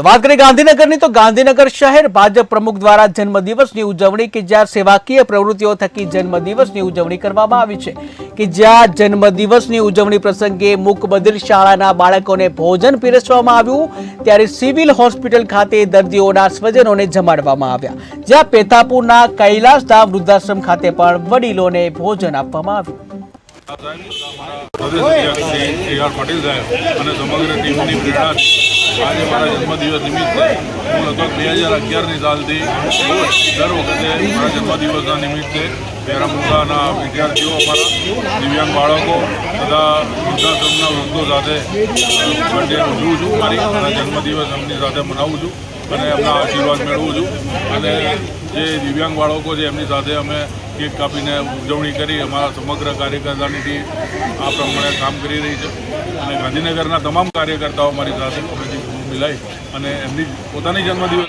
તો વાત કરીએ ગાંધીનગરની, તો ગાંધીનગર શહેર ભાજપ પ્રમુખ દ્વારા જન્મદિવસની ઉજવણી કે જ્યાં સેવાકીય પ્રવૃત્તિઓ થકી જન્મદિવસની ઉજવણી કરવામાં આવી છે. કે જ્યાં જન્મદિવસની ઉજવણી પ્રસંગે મુકબધિર શાળાના બાળકોને ભોજન પીરસવામાં આવ્યું, ત્યારે સિવિલ હોસ્પિટલ ખાતે દર્દીઓના સ્વજનોને જમાડવામાં આવ્યા. જ્યાં પેથાપુરના કૈલાસધામ વૃદ્ધાશ્રમ ખાતે પણ વડીલોને ભોજન આપવામાં આવ્યું. અને સમગ્ર ટીમની પ્રેરણાથી આજે મારા જન્મદિવસ નિમિત્તે હું લગભગ બે હજાર અગિયારની સાલથી દર વખતે મારા જન્મદિવસના નિમિત્તે પેરામુંડાના વિદ્યાર્થીઓ, અમારા દિવ્યાંગ બાળકો તથા વૃદ્ધાશ્રમના વૃદ્ધો સાથે બર્થડે ઉજવું છું. મારી મારા જન્મદિવસ એમની સાથે મનાવું છું અને એમના આશીર્વાદ મેળવું છું. અને જે દિવ્યાંગ બાળકો છે, એમની સાથે અમે કેક કાપીને ઉજવણી કરી. અમારા સમગ્ર કાર્યકર્તાની ટીમ આ પ્રમાણે કામ કરી રહી છે. અને ગાંધીનગરના તમામ કાર્યકર્તાઓ મારી સાથે અમે મિલાઈ અને એમની પોતાની જન્મદિવસ